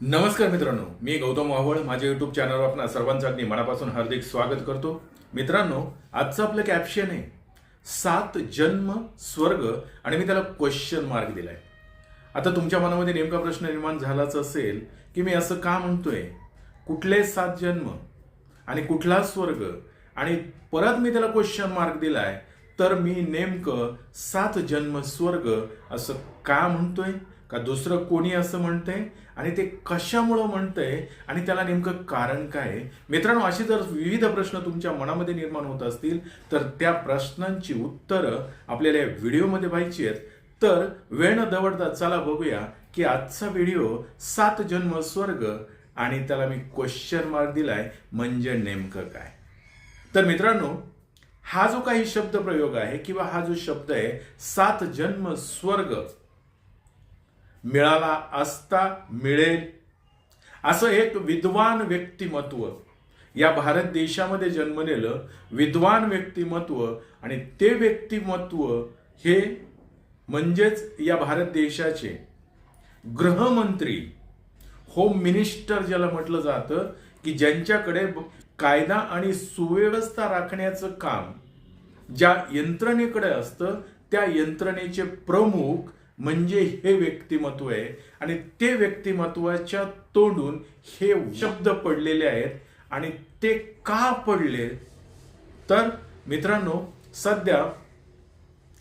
नमस्कार मित्रांनो मी गौतम वावळ. माझ्या युट्यूब चॅनलवर आपण सर्वांचं अगदी मनापासून हार्दिक स्वागत करतो. मित्रांनो आजचं आपलं कॅप्शन आहे सात जन्म स्वर्ग आणि मी त्याला क्वेश्चन मार्क दिलाय. आता तुमच्या मनामध्ये नेमका प्रश्न निर्माण झालाच असेल की मी असं का म्हणतोय? कुठले सात जन्म आणि कुठला स्वर्ग? आणि परत मी त्याला क्वेश्चन मार्क दिलाय तर मी नेमकं सात जन्म स्वर्ग असं का म्हणतोय? का दुसरं कोणी असं म्हणतंय? आणि ते कशामुळं म्हणतंय आणि त्याला नेमकं कारण काय आहे? मित्रांनो अशी जर विविध प्रश्न तुमच्या मनामध्ये निर्माण होत असतील तर त्या प्रश्नांची उत्तरं आपल्याला या व्हिडिओमध्ये पाहिजे आहेत तर वेळ न दवडता चला बघूया की आजचा व्हिडिओ सात जन्म स्वर्ग आणि त्याला मी क्वेश्चन मार्क दिलाय म्हणजे नेमकं काय तर मित्रांनो हा जो काही शब्द प्रयोग आहे किंवा हा जो शब्द आहे सात जन्म स्वर्ग मिळाला असता मिळेल. असं एक विद्वान व्यक्तिमत्व या भारत देशामध्ये जन्मलेलं विद्वान व्यक्तिमत्व आणि ते व्यक्तिमत्व हे म्हणजेच या भारत देशाचे गृहमंत्री होम मिनिस्टर ज्याला म्हटलं जातं की ज्यांच्याकडे कायदा आणि सुव्यवस्था राखण्याचं काम ज्या यंत्रणेकडे असतं त्या यंत्रणेचे प्रमुख म्हणजे हे व्यक्तिमत्व आहे आणि ते व्यक्तिमत्वाच्या तोंडून हे शब्द पडलेले आहेत आणि ते का पडले? तर मित्रांनो सध्या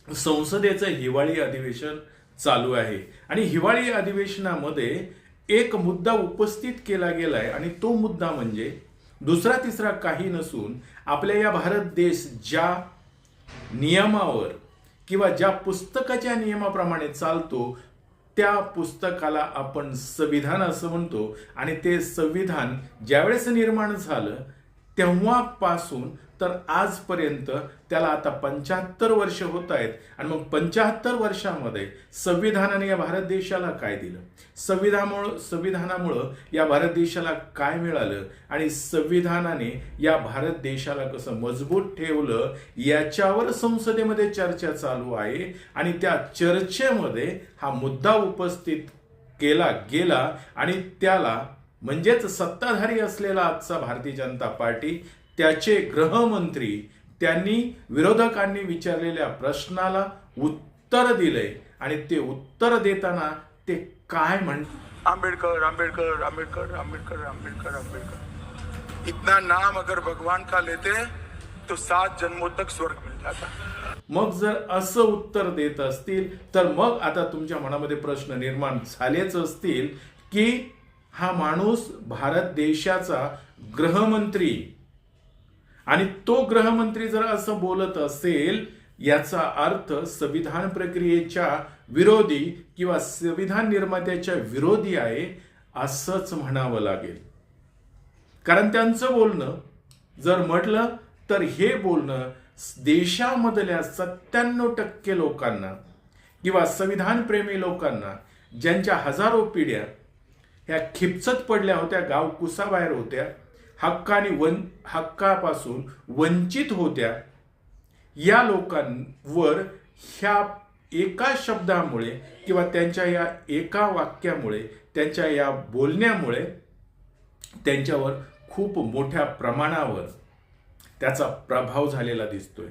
संसदेचं हिवाळी अधिवेशन चालू आहे आणि हिवाळी अधिवेशनामध्ये एक मुद्दा उपस्थित केला गेलाय आणि तो मुद्दा म्हणजे दुसरा तिसरा काही नसून आपल्या या भारत देश ज्या नियमावर किंवा ज्या पुस्तकाच्या नियमाप्रमाणे चालतो त्या पुस्तकाला आपण संविधान असं म्हणतो. आणि ते संविधान ज्यावेळेस निर्माण झालं तेव्हापासून तर आजपर्यंत त्याला आता पंच्याहत्तर वर्ष होत आहेत. आणि मग पंच्याहत्तर वर्षामध्ये संविधानाने या भारत देशाला काय दिलं? संविधानामुळं संविधानामुळं या भारत देशाला काय मिळालं? आणि संविधानाने या भारत देशाला कसं मजबूत ठेवलं? याच्यावर संसदेमध्ये चर्चा चालू आहे. आणि त्या चर्चेमध्ये हा मुद्दा उपस्थित केला गेला. आणि त्याला म्हणजेच सत्ताधारी असलेला आजचा भारतीय जनता पार्टी त्याचे गृहमंत्री त्यांनी विरोधकांनी विचारलेल्या प्रश्नाला उत्तर दिलंय आणि ते उत्तर देताना ते काय म्हण आम्बेडकर आम्बेडकर आम्बेडकर आम्बेडकर आम्बेडकर आम्बेडकर इतना नाम अगर भगवान का लेते तो सात जन्मों तक स्वर्ग मिल जाता। मग जर असं उत्तर देत असतील तर मग आता तुमच्या मनामध्ये प्रश्न निर्माण झालेच असतील की हा माणूस भारत देशाचा गृहमंत्री आणि तो गृहमंत्री जर असं बोलत असेल याचा अर्थ संविधान प्रक्रियेच्या विरोधी किंवा संविधान निर्मात्याच्या विरोधी आहे असंच म्हणावं लागेल. कारण त्यांचं बोलणं जर म्हटलं तर हे बोलणं देशामधल्या सत्त्याण्णव टक्के लोकांना किंवा संविधान प्रेमी लोकांना ज्यांच्या हजारो पिढ्या ह्या खिपचत पडल्या होत्या गाव कुसाबाहेर होत्या हक्काने वन हक्कापासून वंचित होत्या. या लोकांवर ह्या एका शब्दामुळे किंवा त्यांच्या या एका वाक्यामुळे त्यांच्या या बोलण्यामुळे त्यांच्यावर खूप मोठ्या प्रमाणावर त्याचा प्रभाव झालेला दिसतोय.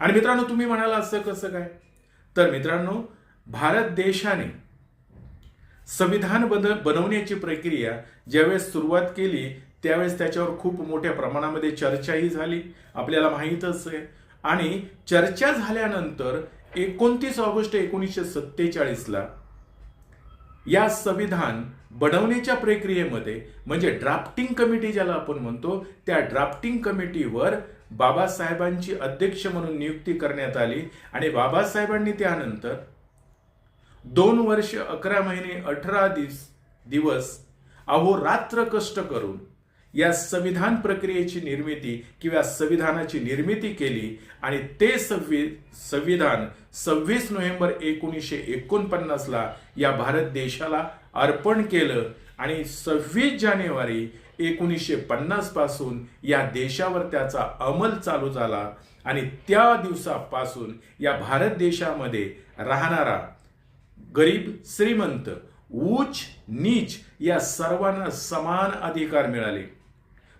आणि मित्रांनो तुम्ही म्हणाला असं कसं काय? तर मित्रांनो भारत देशाने संविधान बन बनवण्याची प्रक्रिया ज्यावेळेस सुरुवात केली त्यावेळेस त्याच्यावर खूप मोठ्या प्रमाणामध्ये चर्चाही झाली. आपल्याला माहीतच आहे. आणि चर्चा झाल्यानंतर एकोणतीस ऑगस्ट एकोणीसशे सत्तेचाळीसला या संविधान बनवण्याच्या प्रक्रियेमध्ये म्हणजे ड्राफ्टिंग कमिटी ज्याला आपण म्हणतो त्या ड्राफ्टिंग कमिटीवर बाबासाहेबांची अध्यक्ष म्हणून नियुक्ती करण्यात आली. आणि बाबासाहेबांनी त्यानंतर दोन वर्ष अकरा महिने अठरा दिवस दिवस अहोरात्र कष्ट करून या संविधान प्रक्रियेची निर्मिती किंवा संविधानाची निर्मिती केली आणि ते संवि संविधान सव्वीस नोव्हेंबर एकोणीसशे एकोणपन्नासला या भारत देशाला अर्पण केलं आणि सव्वीस जानेवारी एकोणीसशे पन्नासपासून या देशावर त्याचा अंमल चालू झाला आणि त्या दिवसापासून या भारत देशामध्ये राहणारा गरीब श्रीमंत उच्च नीच या सर्वांना समान अधिकार मिळाले.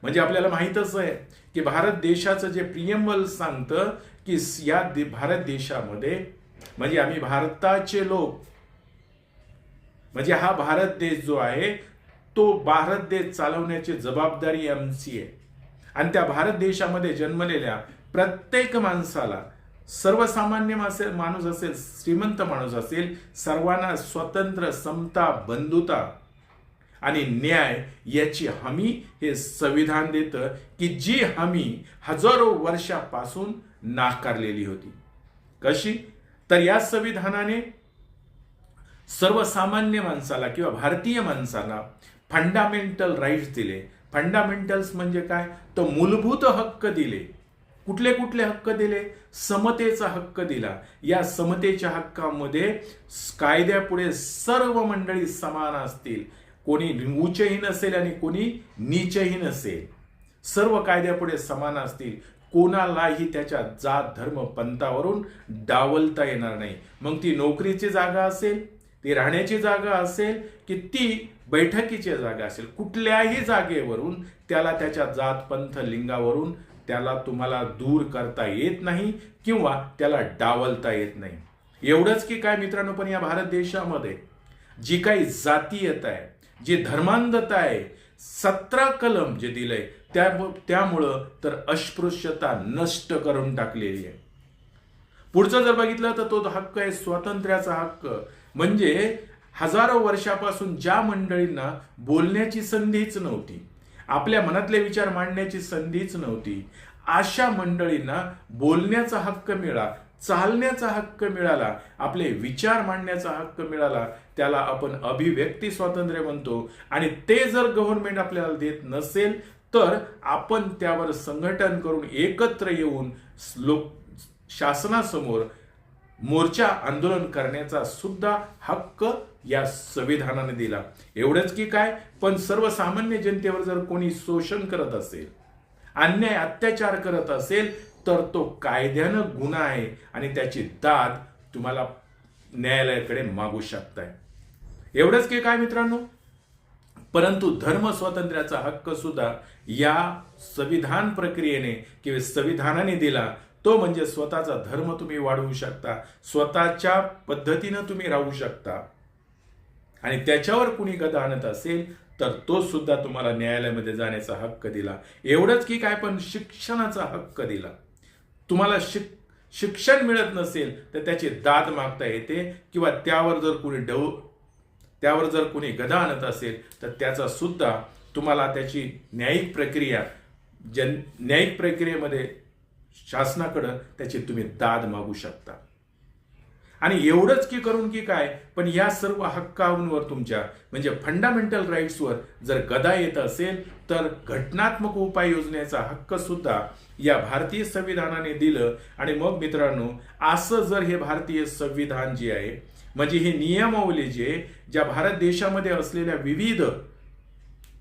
म्हणजे आपल्याला माहीतच आहे की भारत देशाचं जे प्रियंबल सांगतं की या दे- भारत देशामध्ये म्हणजे आम्ही भारताचे लोक. म्हणजे हा भारत देश जो आहे तो भारत देश चालवण्याची जबाबदारी आमची आहे. आणि त्या भारत देशामध्ये जन्मलेल्या प्रत्येक माणसाला सर्वसामान्य माणूस असेल श्रीमंत माणूस असेल सर्वांना स्वतंत्र समता बंधुता आणि न्याय याची हमी हे संविधान देतं की जी हमी हजारो वर्षापासून नाकारलेली होती. कशी? तर या संविधानाने सर्वसामान्य माणसाला किंवा भारतीय माणसाला फंडामेंटल राईट्स दिले. फंडामेंटल्स म्हणजे काय? तर मूलभूत हक्क दिले. कुठले कुठले हक्क दिले? समतेचा हक्क दिला. या समतेच्या हक्कामध्ये कायद्यापुढे सर्व मंडळी समान असतील. कोणी उच्चही नसेल आणि कोणी नीचही नसेल सर्व कायद्यापुढे समान असतील. कोणालाही त्याच्या जात धर्म पंथावरून डावलता येणार नाही. मग ती नोकरीची जागा असेल ती राहण्याची जागा असेल की ती बैठकीची जागा असेल. कुठल्याही जागेवरून त्याला त्याच्या जात पंथ लिंगावरून त्याला तुम्हाला दूर करता येत नाही किंवा त्याला डावलता येत नाही. एवढंच की काय मित्रांनो पण या भारत देशामध्ये जी काही जातीयता आहे जी धर्मांधता आहे सतरा कलम जे दिलंय त्या त्यामुळं तर अस्पृश्यता नष्ट करून टाकलेली आहे. पुढचं जर बघितलं तर तो हक्क आहे स्वातंत्र्याचा हक्क. म्हणजे हजारो वर्षापासून ज्या मंडळींना बोलण्याची संधीच नव्हती आपल्या मनातले विचार मांडण्याची संधीच नव्हती अशा मंडळींना बोलण्याचा हक्क मिळाला चालण्याचा हक्क मिळाला आपले विचार मांडण्याचा हक्क मिळाला त्याला आपण अभिव्यक्ती स्वातंत्र्य म्हणतो. आणि ते जर गव्हर्नमेंट आपल्याला देत नसेल तर आपण त्यावर संघटन करून एकत्र येऊन लोक शासनासमोर मोर्चा आंदोलन करण्याचा सुद्धा हक्क या संविधानाने दिला. एवढंच की काय? पण सर्वसामान्य जनतेवर जर कोणी शोषण करत असेल अन्याय अत्याचार करत असेल तर तो कायद्यानं गुन्हा आहे आणि त्याची दाद तुम्हाला न्यायालयाकडे मागू शकताय. एवढंच की काय मित्रांनो? परंतु धर्म स्वातंत्र्याचा हक्क सुद्धा या संविधान प्रक्रियेने किंवा संविधानाने दिला तो म्हणजे स्वतःचा धर्म तुम्ही वाढवू शकता स्वतःच्या पद्धतीनं तुम्ही राहू शकता. आणि त्याच्यावर कुणी गदा आणत असेल तर तो सुद्धा तुम्हाला न्यायालयामध्ये जाण्याचा हक्क दिला. एवढंच की काय पण शिक्षणाचा हक्क दिला. तुम्हाला शिक शिक्षण मिळत नसेल तर त्याची दाद मागता येते. किंवा त्यावर जर कुणी डव त्यावर जर कुणी गदा आणत असेल तर त्याचा सुद्धा तुम्हाला त्याची न्यायिक प्रक्रिया जन न्यायिक प्रक्रियेमध्ये शासनाकडं त्याची तुम्ही दाद मागू शकता. आणि एवढंच की करून की काय? पण या सर्व हक्कांवर तुमच्या म्हणजे फंडामेंटल राईट्सवर जर गदा येत असेल तर घटनात्मक उपाययोजनेचा हक्क सुद्धा या भारतीय संविधानाने दिलं. आणि मग मित्रांनो असं जर हे भारतीय संविधान जे आहे म्हणजे हे नियमावली जे ज्या भारत देशामध्ये असलेल्या विविध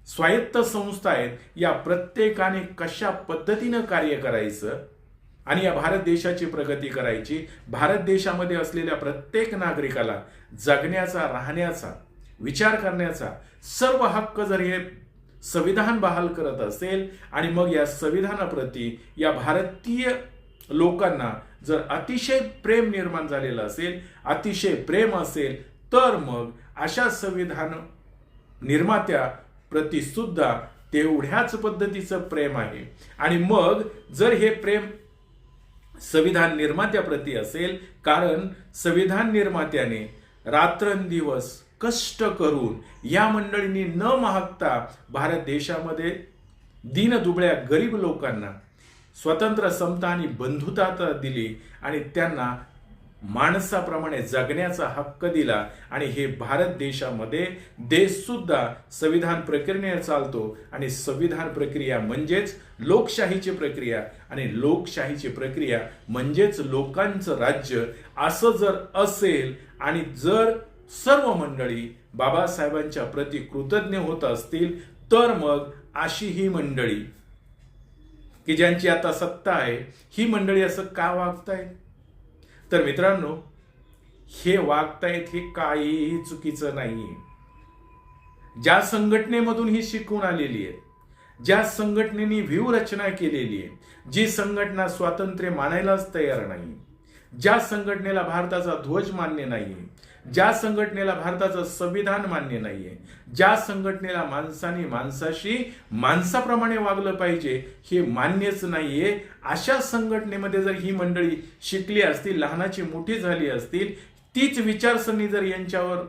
स्वायत्त संस्था आहेत या प्रत्येकाने कशा पद्धतीनं कार्य करायचं आणि या भारत देशाची प्रगती करायची भारत देशामध्ये असलेल्या प्रत्येक नागरिकाला जगण्याचा राहण्याचा विचार करण्याचा सर्व हक्क जर हे संविधान बहाल करत असेल आणि मग या संविधानाप्रती या भारतीय लोकांना जर अतिशय प्रेम निर्माण झालेलं असेल अतिशय प्रेम असेल तर मग अशा संविधान निर्मात्या प्रती सुद्धा तेवढ्याच पद्धतीचं प्रेम आहे. आणि मग जर हे प्रेम संविधान निर्मात्याप्रती असेल कारण संविधान निर्मात्याने रात्रंदिवस कष्ट करून या मंडळींनी न मागता भारत देशामध्ये दीनदुबळ्या गरीब लोकांना स्वतंत्र समता आणि बंधुता दिली आणि त्यांना माणसाप्रमाणे जगण्याचा हक्क दिला आणि हे भारत देशामध्ये देश सुद्धा संविधान प्रक्रियेने चालतो आणि संविधान प्रक्रिया म्हणजेच लोकशाहीची प्रक्रिया आणि लोकशाहीची प्रक्रिया म्हणजेच लोकांचं राज्य असं जर असेल आणि जर सर्व मंडळी बाबासाहेबांच्या प्रती कृतज्ञ होत असतील तर मग अशी ही मंडळी की ज्यांची आता सत्ता आहे ही मंडळी असं का वागताय तर मित्रांनो हे वागतायत हे काहीही चुकीचं नाहीये. ज्या संघटनेमधून ही शिकून आलेली आहे ज्या संघटनेने व्यूहरचना केलेली आहे जी संघटना स्वातंत्र्य मानायलाच तयार नाही ज्या संघटनेला भारताचा ध्वज मान्य नाहीये ज्या संघटनेला भारताचं संविधान मान्य नाहीये ज्या संघटनेला माणसाने माणसाशी माणसाप्रमाणे वागलं पाहिजे हे मान्यच नाहीये अशा संघटनेमध्ये जर ही मंडळी शिकली असतील लहानाची मोठी झाली असतील तीच विचारसरणी जर यांच्यावर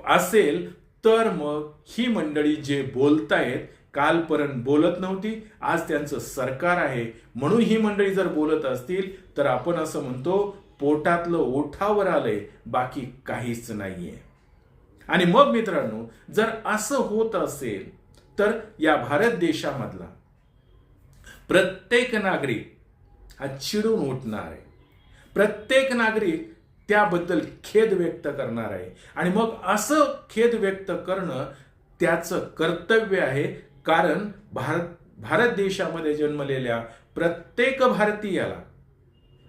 असेल तर मग ही मंडळी जे बोलतायत कालपर्यंत बोलत नव्हती. आज त्यांचं सरकार आहे. म्हणून ही मंडळी जर बोलत असतील तर आपण असं म्हणतो पोटातलं ओठावर आलंय बाकी काहीच नाहीये. आणि मग मित्रांनो जर असं होत असेल तर या भारत देशामधला प्रत्येक नागरिक हा चिडून उठणार आहे. प्रत्येक नागरिक त्याबद्दल खेद व्यक्त करणार आहे. आणि मग असं खेद व्यक्त करणं त्याचं कर्तव्य आहे कारण भारत भारत देशामध्ये जन्मलेल्या प्रत्येक भारतीयाला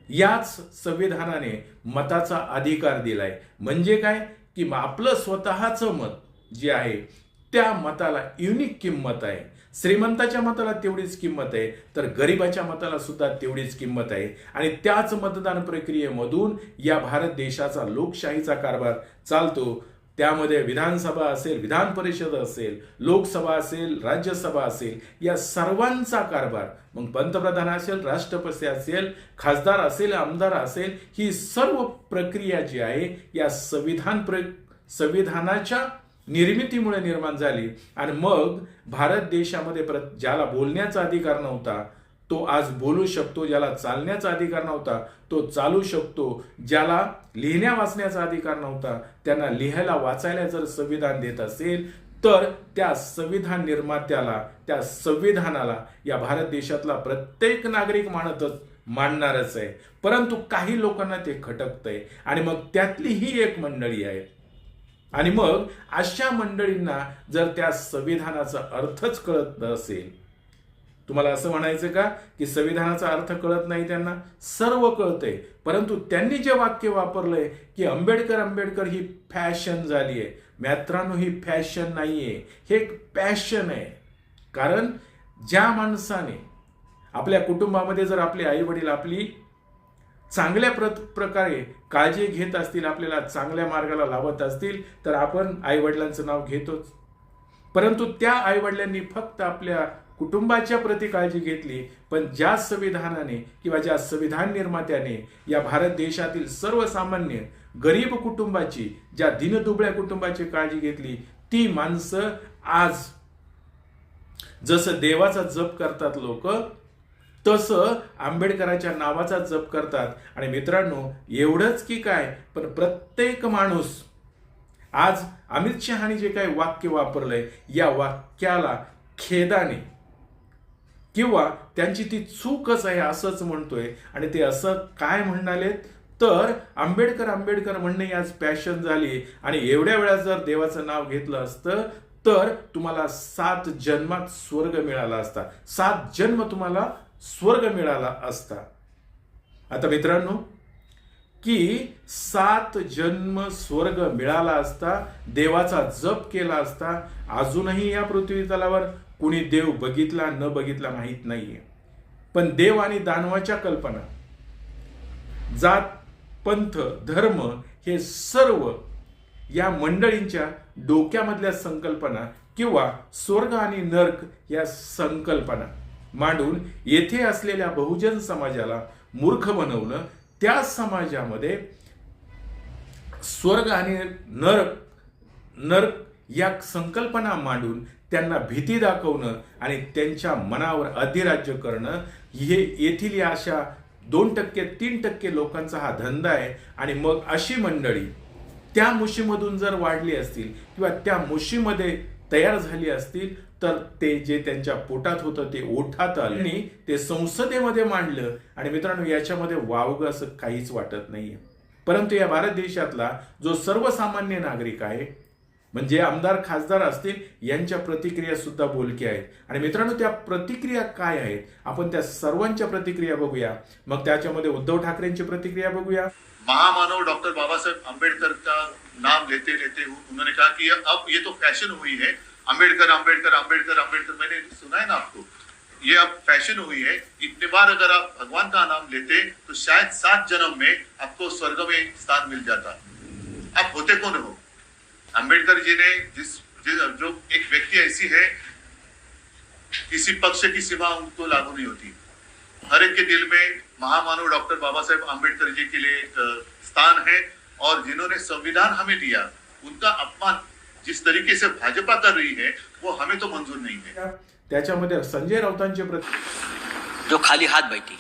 याच संविधानाने मताचा अधिकार दिलाय. म्हणजे काय? की मग आपलं स्वतःचं मत जे आहे त्या मताला युनिक किंमत आहे. श्रीमंताच्या मताला तेवढीच किंमत आहे तर गरिबाच्या मताला सुद्धा तेवढीच किंमत आहे. आणि त्याच मतदान प्रक्रियेमधून या भारत देशाचा लोकशाहीचा कारभार चालतो. त्यामध्ये विधानसभा असेल विधान परिषद असेल लोकसभा असेल राज्यसभा असेल या सर्वांचा कारभार. मग पंतप्रधान असेल राष्ट्रपती असेल खासदार असेल आमदार असेल ही सर्व प्रक्रिया जी आहे या संविधान प्र संविधानाच्या निर्मितीमुळे निर्माण झाली. आणि मग भारत देशामध्ये प्र ज्याला बोलण्याचा अधिकार नव्हता तो आज बोलू शकतो ज्याला चालण्याचा अधिकार नव्हता तो चालू शकतो ज्याला लिहिण्या वाचण्याचा अधिकार नव्हता. त्यांना लिहायला वाचायला जर संविधान देत असेल तर त्या संविधान निर्मात्याला त्या संविधानाला या भारत देशातला प्रत्येक नागरिक मानतच मानणारच आहे. परंतु काही लोकांना ते खटकतंय. आणि मग त्यातली ही एक मंडळी आहे. आणि मग अशा मंडळींना जर त्या संविधानाचा अर्थच कळत नसेल तुम्हाला असं म्हणायचं का? की संविधानाचा अर्थ कळत नाही त्यांना? सर्व कळतंय. परंतु त्यांनी जे वाक्य वापरलंय की आंबेडकर आंबेडकर ही फॅशन झाली आहे मित्रांनो ही फॅशन नाही आहे हे एक पॅशन आहे. कारण ज्या माणसाने आपल्या कुटुंबामध्ये जर आपले आई वडील आपली चांगल्या प्र प्रकारे काळजी घेत असतील आपल्याला चांगल्या मार्गाला लावत असतील तर आपण आईवडिलांचं नाव घेतोच. परंतु त्या आईवडिलांनी फक्त आपल्या कुटुंबाच्या प्रती काळजी घेतली पण ज्या संविधानाने किंवा ज्या संविधान निर्मात्याने या भारत देशातील सर्वसामान्य गरीब कुटुंबाची ज्या दिनदुबळ्या कुटुंबाची काळजी घेतली ती माणसं आज जसं देवाचा जप करतात लोक तसं आंबेडकराच्या नावाचा जप करतात. आणि मित्रांनो एवढंच की काय पण प्रत्येक माणूस आज अमित शहाने जे काही वाक्य वापरलंय या वाक्याला खेदाने किंवा त्यांची ती चूकच आहे असंच म्हणतोय आणि ते असं काय म्हणाले तर आंबेडकर आंबेडकर म्हणणे आज पॅशन झाली आणि एवढ्या वेळा जर देवाचं नाव घेतलं असतं तर तुम्हाला सात जन्मात स्वर्ग मिळाला असता. सात जन्म तुम्हाला स्वर्ग मिळाला असता. आता मित्रांनो की सात जन्म स्वर्ग मिळाला असता देवाचा जप केला असता अजूनही या पृथ्वी तलावर कुणी देव बघितला न बघितला माहीत नाहीये. पण देव आणि दानवाच्या कल्पना जात पंथ धर्म हे सर्व या मंडळींच्या डोक्यामधल्या संकल्पना किंवा स्वर्ग आणि नर्क या संकल्पना मांडून येथे असलेल्या बहुजन समाजाला मूर्ख बनवणं त्या समाजामध्ये स्वर्ग आणि नरक नरक या संकल्पना मांडून त्यांना भीती दाखवणं आणि त्यांच्या मनावर अधिराज्य करणं हे येथील या अशा दोन टक्के तीन टक्के लोकांचा हा धंदा आहे. आणि मग अशी मंडळी त्या मुशीमधून जर वाढली असतील किंवा त्या मुशीमध्ये तयार झाली असतील तर ते जे त्यांच्या पोटात होतं ते ओठात आलं आणि ते संसदेमध्ये मांडलं. आणि मित्रांनो याच्यामध्ये वावग असं काहीच वाटत नाहीये. परंतु या भारत देशातला जो सर्वसामान्य नागरिक आहे म्हणजे आमदार खासदार असतील यांच्या प्रतिक्रिया सुद्धा बोलकी आहेत. आणि मित्रांनो त्या प्रतिक्रिया काय आहेत? आपण त्या सर्वांच्या प्रतिक्रिया बघूया. मग त्याच्यामध्ये उद्धव ठाकरेंची प्रतिक्रिया बघूया. महामानव डॉक्टर बाबासाहेब आंबेडकर नाम लेते लेते उन्होंने कहा कि अब ये तो फैशन हुई है. अंबेडकर अंबेडकर अंबेडकर अंबेडकर मैंने सुना है ना आपको? ये अब फैशन हुई है. इतने बार अगर आप भगवान का नाम लेते तो शायद सात जन्म में आपको स्वर्ग में स्थान मिल जाता. आप होते कौन हो? अंबेडकर जी ने जिस, जिस जो एक व्यक्ति ऐसी है किसी पक्ष की सीमा उनको लागू नहीं होती। हर एक के दिल में महामानव डॉक्टर बाबा साहेब आम्बेडकर जी के लिए एक स्थान है और जिन्होंने संविधान हमें दिया उनका अपमान जिस तरीके से भाजपा कर रही है वो हमें तो मंजूर नहीं है। त्याच्यामध्ये संजय राऊतांचे प्रति जो खाली हाथ बैठी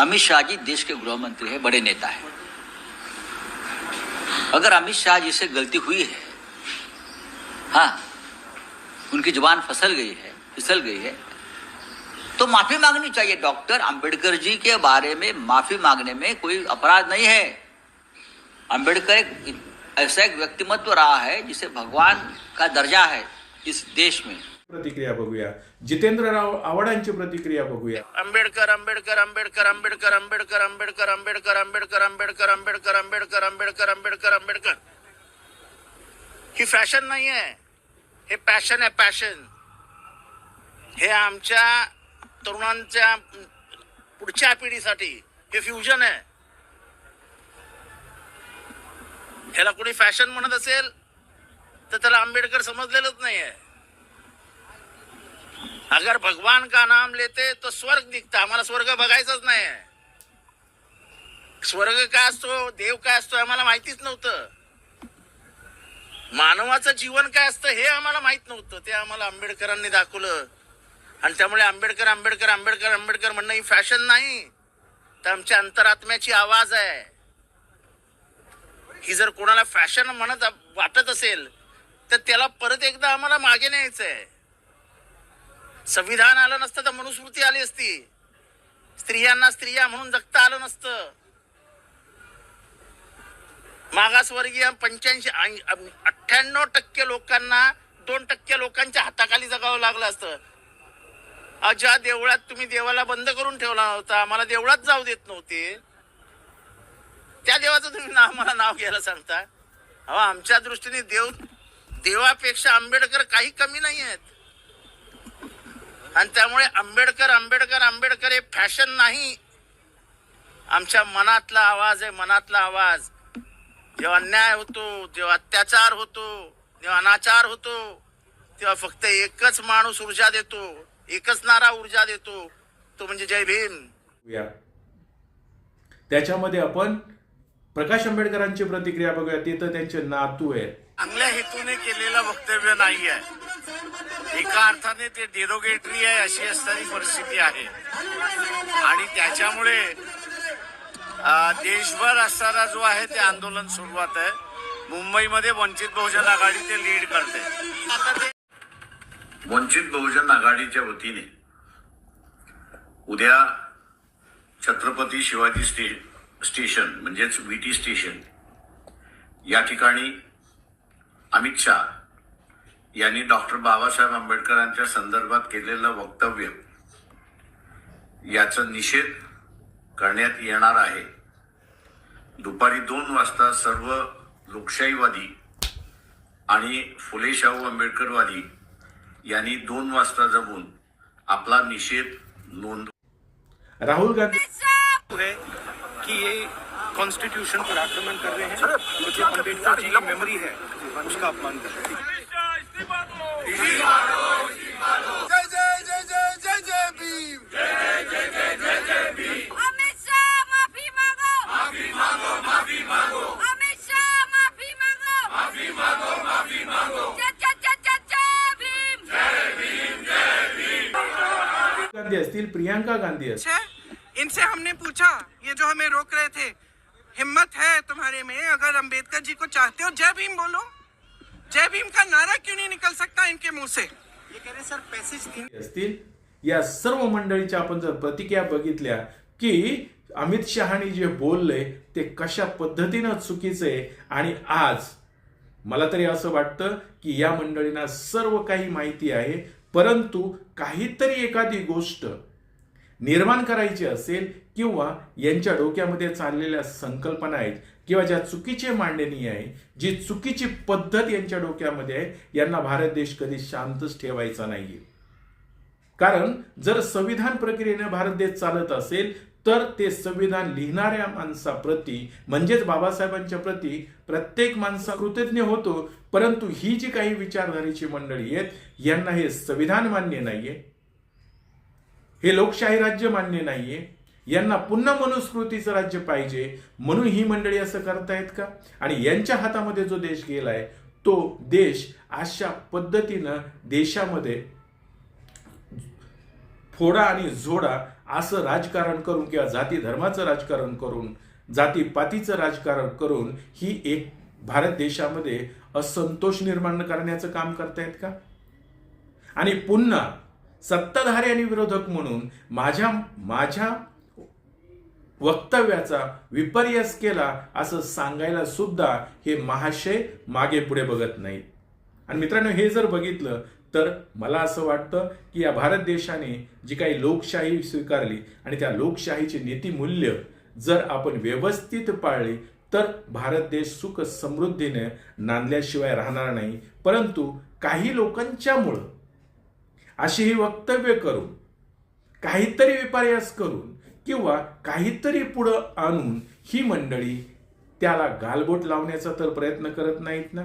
अमित शाह जी देश के गृह मंत्री है बड़े नेता है। अगर अमित शाह जी से गलती हुई है हाँ उनकी ज़ुबान फ़सल गई है, फिसल गई है तो माफ़ी मांगनी चाहिए। डॉक्टर अंबेडकर जी के बारे में माफ़ी मांगने में कोई अपराध नहीं है। अंबेडकर एक ऐसा एक व्यक्तिमत्व रहा है जिसे भगवान का दर्जा है इस देश में। प्रतिक्रिया बघूया जितेंद्रराव आवडांची प्रतिक्रिया बघूया आंबेडकर आंबेडकर आंबेडकर आंबेडकर आंबेडकर आंबेडकर आंबेडकर आंबेडकर आंबेडकर आंबेडकर आंबेडकर आंबेडकर आंबेडकर आंबेडकर ही फॅशन नाही आहे हे पॅशन आहे पॅशन हे आमच्या तरुणांच्या पुढच्या पिढीसाठी हे फ्युजन आहे ह्याला कोणी फॅशन म्हणत असेल तर त्याला आंबेडकर समजलेलंच नाही आहे अगर भगवान का नाम लेते तो स्वर्ग दिखता। आम्हाला स्वर्ग बघायचाच नाही स्वर्ग काय असतो देव काय असतो आम्हाला माहितीच नव्हतं. मानवाचं जीवन काय असतं हे आम्हाला माहीत नव्हतं. ते आम्हाला आंबेडकरांनी दाखवलं. आणि त्यामुळे आंबेडकर आंबेडकर आंबेडकर आंबेडकर म्हणणं ही फॅशन नाही. तर आमच्या अंतरात्म्याची आवाज आहे. ही जर कोणाला फॅशन म्हणत वाटत असेल तर त्याला परत एकदा आम्हाला मागे न्यायचं आहे संविधान आलं नसतं तर मनुस्मृती आली असती. स्त्रियांना स्त्रिया म्हणून जगता आलं नसतं. मागासवर्गीय पंच्याऐंशी अठ्ठ्याण्णव टक्के लोकांना दोन टक्के लोकांच्या हाताखाली जगावं लागलं असतं. अहो, ज्या देवळात तुम्ही देवाला बंद करून ठेवला होता मला देवळात जाऊ देत नव्हते. त्या देवाचं तुम्ही नाव मला नाव घ्यायला सांगता? अहो आमच्या दृष्टीने देव देवापेक्षा आंबेडकर काही कमी नाही आहेत आणि त्यामुळे आंबेडकर आंबेडकर आंबेडकर हे फॅशन नाही. आमच्या मनातला आवाज आहे मनातला आवाज. जेव्हा अन्याय होतो जेव्हा अत्याचार होतो जेव्हा अनाचार होतो तेव्हा फक्त एकच माणूस ऊर्जा देतो एकच नारा ऊर्जा देतो तो म्हणजे जय भीम. त्याच्यामध्ये आपण प्रकाश आंबेडकरांची प्रतिक्रिया बघूया. ते तर त्यांचे नातू आहेत. चांगल्या हेतूने केलेलं वक्तव्य नाही आहे एका अर्थाने ते डेरोगेटरी आहे अशी असणारी परिस्थिती आहे. आणि त्याच्यामुळे देशभर असणारा जो आहे ते आंदोलन सुरुवात आहे. मुंबईमध्ये वंचित बहुजन आघाडी ते लीड करते. वंचित बहुजन आघाडीच्या वतीने उद्या छत्रपती शिवाजी स्टेट स्टेशन म्हणजेच व्ही टी स्टेशन या ठिकाणी अमित शाह यांनी डॉक्टर बाबासाहेब आंबेडकरांच्या संदर्भात केलेलं वक्तव्य याचा निषेध करण्यात येणार आहे. दुपारी दोन वाजता सर्व लोकशाहीवादी आणि फुले शाहू आंबेडकरवादी यांनी दोन वाजता जमून आपला निषेध नोंद राहुल गांधी कॉन्स्टिट्यूशन पर आक्रमण कर रहे हैं। जो अंबेडकर जी की मेमोरी है उसका अपमान कर रहे हैं। प्रियंका गांधी इनसे हमने पूछा ये जो हमें रोक रहे थे हिम्मत है तुम्हारे में अगर अंबेडकर जी को चाहते हो जय भीम बोलो। जय भीम का नारा क्यों नहीं निकल सकता इनके मुंह से? ये कह रहे सर पैसेज असतील या सर्व मंडळीच्या आपण जर प्रतिक्रिया बघितल्या की अमित शहानी जे बोलले ते कशा पद्धतीनं चुकीचं आहे आणि आज मला तरी असं वाटतं की या मंडळींना सर्व काही माहिती आहे परंतु काहीतरी एखादी गोष्ट निर्माण करायची असेल किंवा यांच्या डोक्यामध्ये चाललेल्या संकल्पना आहेत किंवा ज्या चुकीची मांडणी आहे जी चुकीची पद्धत यांच्या डोक्यामध्ये आहे यांना भारत देश कधी शांतच ठेवायचा नाहीये. कारण जर संविधान प्रक्रियेने भारत देश चालत असेल तर ते संविधान लिहिणाऱ्या माणसाप्रती म्हणजेच बाबासाहेबांच्या प्रती प्रत्येक माणसा कृतज्ञ होतो. परंतु ही जी काही विचारधारेची मंडळी आहेत यांना हे संविधान मान्य नाहीये. हे लोकशाही राज्य मान्य नाहीये. यांना पुन्हा मनुस्मृतीचं राज्य पाहिजे म्हणून ही मंडळी असं करतायत का? आणि यांच्या हातामध्ये जो देश गेलाय तो देश अशा पद्धतीनं देशामध्ये फोडा आणि झोडा असं राजकारण करून किंवा जाती धर्माचं राजकारण करून जातीपातीचं राजकारण करून ही एक भारत देशामध्ये असंतोष निर्माण करण्याचं काम करतायत का? आणि पुन्हा सत्ताधारी आणि विरोधक म्हणून माझ्या माझ्या वक्तव्याचा विपर्यास केला असं सांगायला सुद्धा हे महाशय मागे पुढे बघत नाहीत आणि मित्रांनो हे जर बघितलं तर मला असं वाटतं की या भारत देशाने जी काही लोकशाही स्वीकारली आणि त्या लोकशाहीची नीतिमूल्य जर आपण व्यवस्थित पाळली तर भारत देश सुख समृद्धीने नांदल्याशिवाय राहणार नाही. परंतु काही लोकांच्यामुळं अशी ही वक्तव्य करून काहीतरी विपर्यास करून किंवा काहीतरी पुढं आणून ही मंडळी त्याला गालबोट लावण्याचा तर प्रयत्न करत नाहीत ना?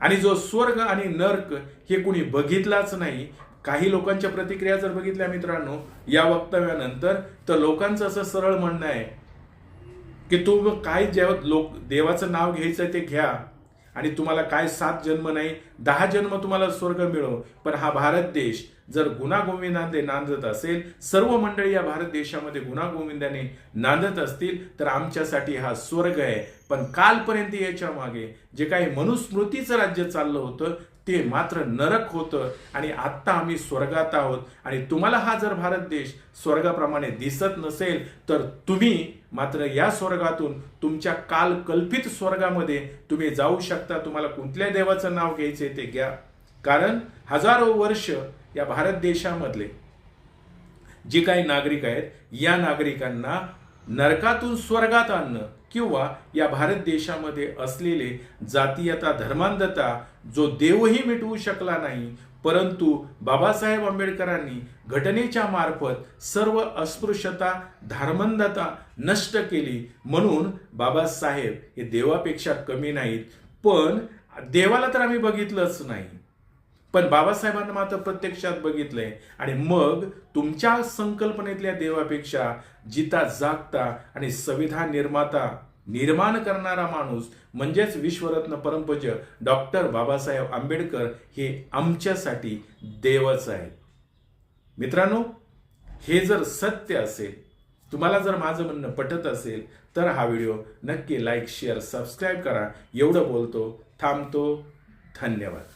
आणि जो स्वर्ग आणि नर्क हे कुणी बघितलाच नाही काही लोकांच्या प्रतिक्रिया जर बघितल्या मित्रांनो या वक्तव्यानंतर तर लोकांचं असं सरळ म्हणणं आहे की तू काय जेव्हा लोक देवाचं नाव घ्यायचं ते घ्या आणि तुम्हाला काय सात जन्म नाही दहा जन्म तुम्हाला स्वर्ग मिळो पण हा भारत देश जर गुणागोविंदाने नांदत असेल सर्व मंडळी या भारत देशामध्ये गुणागोविंदाने नांदत असतील तर आमच्यासाठी हा स्वर्ग आहे. पण कालपर्यंत याच्या मागे जे काही मनुस्मृतीचं राज्य चाललं होतं ते मात्र नरक होतं आणि आत्ता आम्ही स्वर्गात आहोत. आणि तुम्हाला हा जर भारत देश स्वर्गाप्रमाणे दिसत नसेल तर तुम्ही मात्र या स्वर्गातून तुमच्या कालकल्पित स्वर्गामध्ये तुम्ही जाऊ शकता. तुम्हाला कुठल्या देवाचं नाव घ्यायचे ते घ्या. कारण हजारो वर्ष या भारत देशामधले जे काही नागरिक आहेत या नागरिकांना नरकातून स्वर्गात आणणं किंवा या भारत देशामध्ये असलेले जातीयता धर्मांधता जो देवही मिटवू शकला नाही परंतु बाबासाहेब आंबेडकरांनी घटनेच्या मार्फत सर्व अस्पृश्यता धर्मांधता नष्ट केली. म्हणून बाबासाहेब हे देवापेक्षा कमी नाहीत. पण देवाला तर आम्ही बघितलंच नाही. पण बाबासाहेबांना मात्र प्रत्यक्षात बघितलंय. आणि मग तुमच्या संकल्पनेतल्या देवापेक्षा जिता जागता आणि संविधान निर्माता निर्माण करणारा माणूस म्हणजेच विश्वरत्न परमपज डॉक्टर बाबासाहेब आंबेडकर हे आमच्यासाठी देवच आहेत. मित्रांनो हे जर सत्य असेल तुम्हाला जर माझं म्हणणं पटत असेल तर हा व्हिडिओ नक्की लाईक शेअर सबस्क्राईब करा. एवढं बोलतो थांबतो. धन्यवाद.